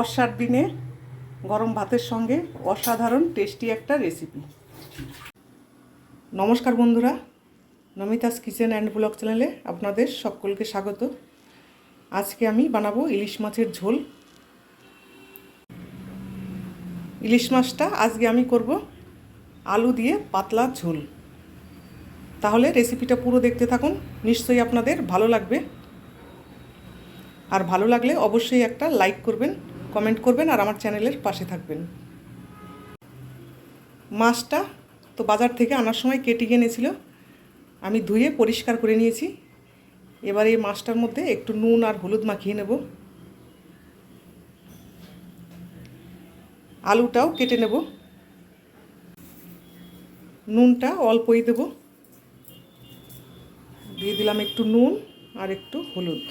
বর্ষার দিনে গরম ভাতের সঙ্গে অসাধারণ টেস্টি একটা রেসিপি নমস্কার বন্ধুরা, নমিতাস কিচেন অ্যান্ড ব্লগ চ্যানেলে আপনাদের সকলকে স্বাগত। আজকে আমি বানাবো ইলিশ মাছের ঝোল। ইলিশ মাছটা আজকে আমি করব আলু দিয়ে পাতলা ঝোল। তাহলে রেসিপিটা পুরো দেখতে থাকুন, নিশ্চয়ই আপনাদের ভালো লাগবে। আর ভালো লাগলে অবশ্যই একটা লাইক করবেন। কমেন্ট করবেন আর আমার চ্যানেলের পাশে থাকবেন। মাছটা তো বাজার থেকে আনার সময় কেটে এনেছিল। আমি ধুয়ে পরিষ্কার করে নিয়েছি। এবার এই মাছটার মধ্যে একটু নুন আর হলুদ মাখিয়ে নেব। আলুটাও কেটে নেব। নুনটা অল্পই দেব। দিয়ে দিলাম একটু নুন আর একটু হলুদ।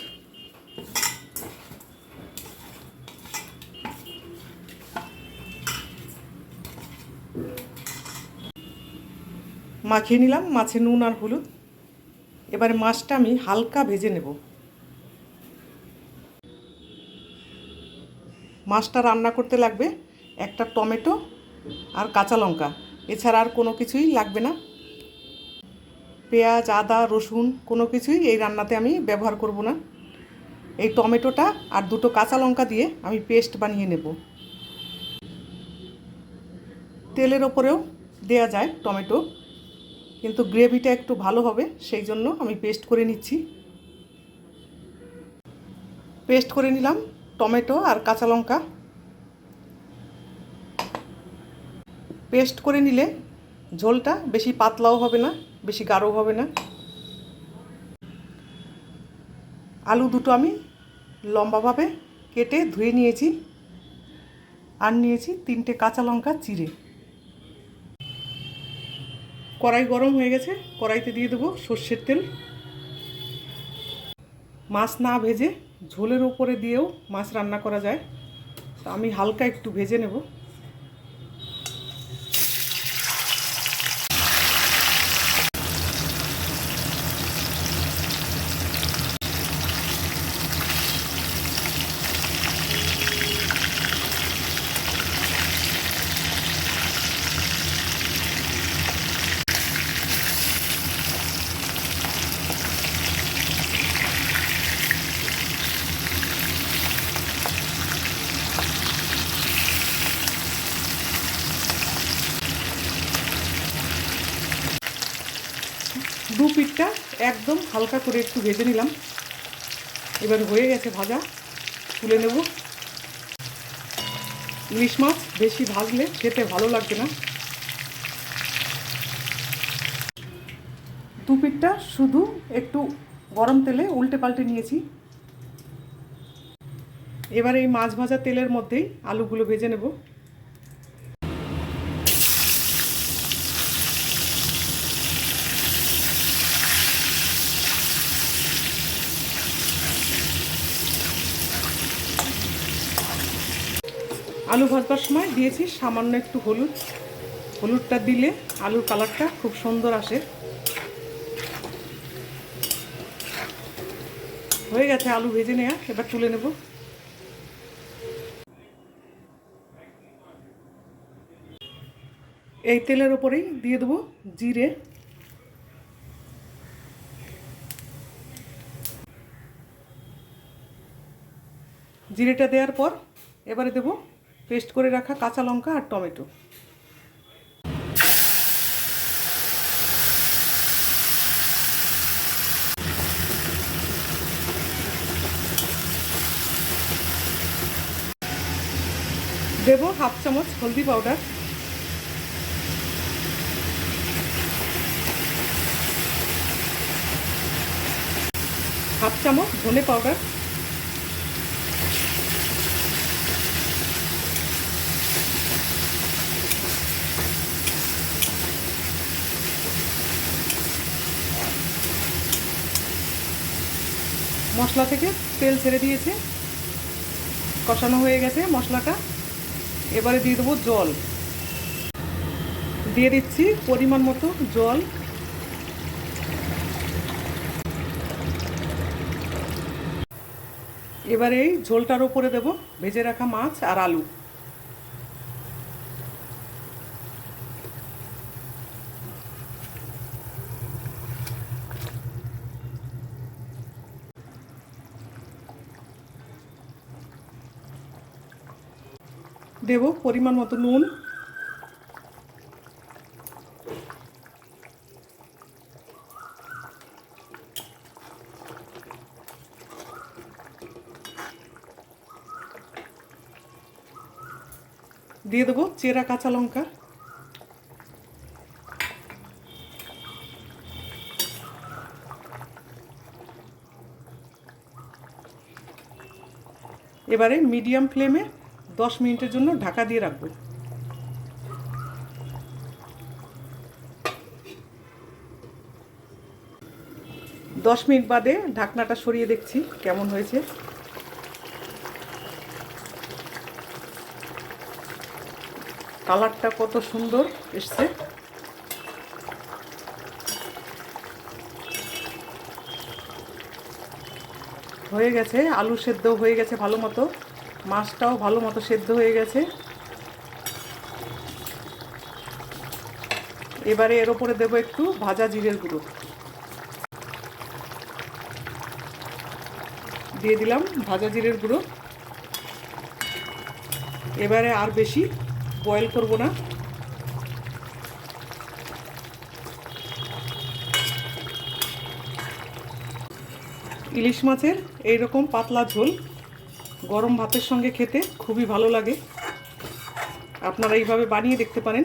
মাখিয়ে নিলাম, মাছে নুন আর হলুদ। এবারে মাছটা আমি হালকা ভেজে নেব। মাছটা রান্না করতে লাগবে একটা টমেটো আর কাঁচা লঙ্কা। এছাড়া আর কোনো কিছুই লাগবে না। পেঁয়াজ, আদা, রসুন, কোনো কিছুই এই রান্নাতে আমি ব্যবহার করব না। এই টমেটোটা আর দুটো কাঁচা লঙ্কা দিয়ে আমি পেস্ট বানিয়ে নেব। তেলের ওপরেও দেয়া যায় টমেটো। কিন্তু গ্রেভিটা একটু ভালো হবে, সেই জন্য আমি পেস্ট করে নিচ্ছি। পেস্ট করে নিলাম টমেটো আর কাঁচা লঙ্কা। পেস্ট করে নিলে ঝোলটা বেশি পাতলাও হবে না, বেশি গাঢ়ও হবে না। আলু দুটো আমি লম্বাভাবে কেটে ধুয়ে নিয়েছি। আর নিয়েছি তিনটে কাঁচা লঙ্কা চিড়ে। কড়াই গরম হয়ে গেছে, কড়াইতে দিয়ে দেবো সর্ষের তেল। মাছ না ভেজে ঝোলের ওপরে দিয়েও মাছ রান্না করা যায়। তা আমি হালকা একটু ভেজে নেব। দু পিঠটা একদম হালকা করে একটু ভেজে নিলাম। এবার হয়ে গেছে ভাজা। তুলে নেব। ইলিশ মাছ বেশি ভাজলে খেতে ভালো লাগবে না। দু পিঠটা শুধু একটু গরম তেলে উল্টে পাল্টে নিয়েছি। এবার এই মাছ ভাজা তেলের মধ্যেই আলুগুলো ভেজে নেব। আলু ভাজবার সময় দিয়েছি সামান্য একটু হলুদ। হলুদটা দিলে আলুর কালারটা খুব সুন্দর আসে। হয়ে গেছে আলু ভেজে নেওয়া এবার তুলে নেব। এই তেলের ওপরেই দিয়ে দেবো জিরে। জিরেটা দেওয়ার পর এবারে দেবো পেস্ট করে রাখা কাঁচা লঙ্কা আর টমেটো। দেবো হাফ চামচ হলদি পাউডার। হাফ চামচ ধনে পাউডার। মশলা থেকে তেল ছেড়ে দিয়েছে। কষানো হয়ে গেছে মশলাটা। এবারে দিয়ে দেবো জল। দিয়ে দিচ্ছি পরিমাণ মতো জল। এবারে এই ঝোলটার ওপরে দেব ভেজে রাখা মাছ আর আলু। দেব পরিমাণ মতো নুন। দিয়ে দেবো চেরা কাঁচা লঙ্কা। এবারে মিডিয়াম ফ্লেমে দশ মিনিটের জন্য ঢাকা দিয়ে রাখব। দশ মিনিট বাদে ঢাকনাটা সরিয়ে দেখছি কেমন হয়েছে। কালারটা কত সুন্দর এসছে। হয়ে গেছে, আলু সেদ্ধ হয়ে গেছে ভালো মতো। মাছটাও ভালো মতো সেদ্ধ হয়ে গেছে। এবারে এর ওপরে দেবো একটু ভাজা জিরের গুঁড়ো। দিয়ে দিলাম ভাজা জিরের গুঁড়ো। এবারে আর বেশি বয়েল করব না। ইলিশ মাছের এই রকম পাতলা ঝোল। গরম ভাতের সঙ্গে খেতে খুবই ভালো লাগে। আপনারা এইভাবে বানিয়ে দেখতে পারেন।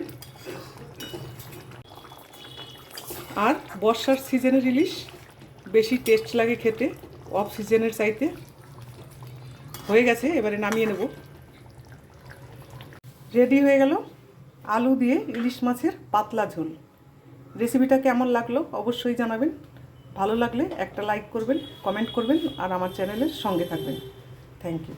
আর বর্ষার সিজনের ইলিশ বেশি টেস্ট লাগে খেতে অফ সিজনের চাইতে। হয়ে গেছে, এবারে নামিয়ে নেব। রেডি হয়ে গেল আলু দিয়ে ইলিশ মাছের পাতলা ঝোল। রেসিপিটা কেমন লাগল অবশ্যই জানাবেন। ভালো লাগলে একটা লাইক করবেন, কমেন্ট করবেন, আর আমার চ্যানেলের সঙ্গে থাকবেন। Thank you